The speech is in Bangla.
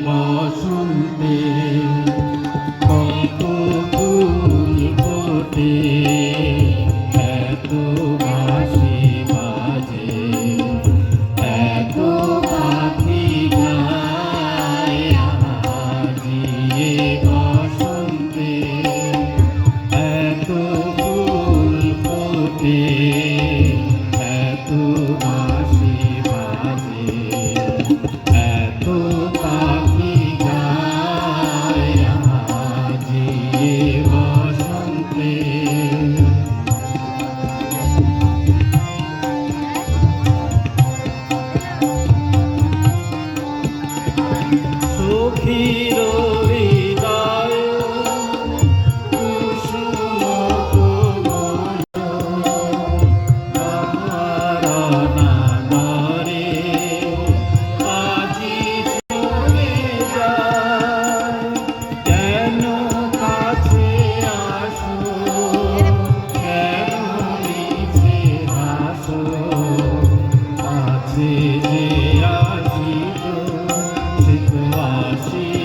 বসন্তে কত ফুল ফোটে এত ভাসে নীরো 心。